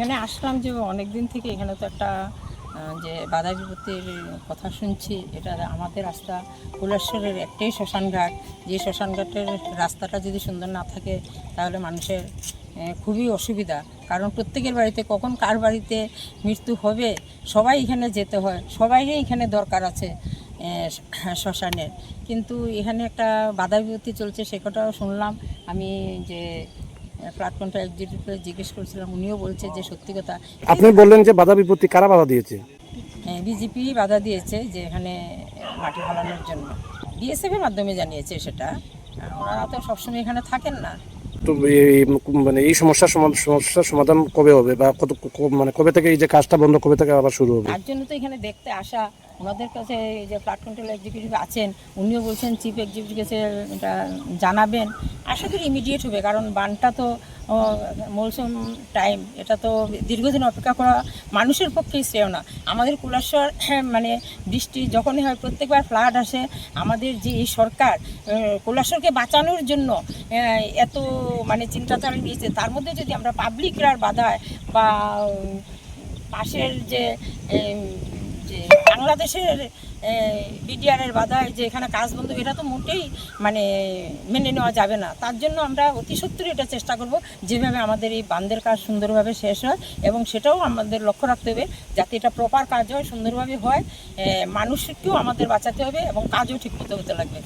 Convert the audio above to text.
এখানে আসলাম যে অনেক দিন থেকে এখানে তো একটা যে বাধা বিপত্তির কথা শুনছি, এটা আমাদের রাস্তা কুলেশ্বরের একটাই শ্মশানঘাট। যে শ্মশানঘাটের রাস্তাটা যদি সুন্দর না থাকে, তাহলে মানুষের খুবই অসুবিধা। কারণ প্রত্যেকের বাড়িতে কখন কার বাড়িতে মৃত্যু হবে, সবাই এখানে যেতে হয়, সবাইরই এখানে দরকার আছে শ্মশানের। কিন্তু এখানে একটা বাধা বিপত্তি চলছে সে কথাও শুনলাম। আমি যে প্ল্যাটফর্মটা এক্সিকিউটিভকে জিজ্ঞেস করছিলাম উনিও বলছে যে সত্যি কথা। আপনি বললেন যে বাধা বিপত্তি কারা বাধা দিয়েছে? বিজেপি বাধা দিয়েছে যে এখানে মাটি ফলানোর জন্য। বিএসএফ এর মাধ্যমে জানিয়েছে সেটা। ওনারা তো সবসময় এখানে থাকেন না। তো মানে এই সমস্যার সমা- সমস্যার সমাধান কবে হবে বা কত মানে কবে থেকে এই যে কাজটা বন্ধ কবে থেকে আবার শুরু হবে? তার জন্য তো এখানে দেখতে আসা ওনাদের কাছে এই যে ফ্লাড কন্ট্রোল এক্সিকিউটিভ আছেন উনিও বলছেন চিফ এক্সিকিউটিভ কাছে এটা জানাবেন। আশা করি ইমিডিয়েট হবে, কারণ বানটা তো মৌসুম টাইম এটা তো দীর্ঘদিন অপেক্ষা করা মানুষের পক্ষেই শ্রেয় না। আমাদের কুলাশ্বর মানে বৃষ্টি যখনই হয়, প্রত্যেকবার ফ্লাড আসে, আমাদের যে এই সরকার কুলাশ্বরকে বাঁচানোর জন্য এত মানে চিন্তা চালিয়ে দিয়েছে তার মধ্যে যদি আমরা পাবলিকরা বাধায় বা পাশের যে বাংলাদেশের বিডিআরের বাধায় যে এখানে কাজ বন্ধ এটা তো মোটেই মানে মেনে নেওয়া যাবে না। তার জন্য আমরা অতি সত্যি এটা চেষ্টা করব, যেভাবে আমাদের এই বান্ধের কাজ সুন্দরভাবে শেষ হয় এবং সেটাও আমাদের লক্ষ্য রাখতে হবে, যাতে এটা প্রপার কাজ হয়, সুন্দরভাবে হয় মানুষকেও আমাদের বাঁচাতে হবে এবং কাজও ঠিক মতো হতে লাগবে।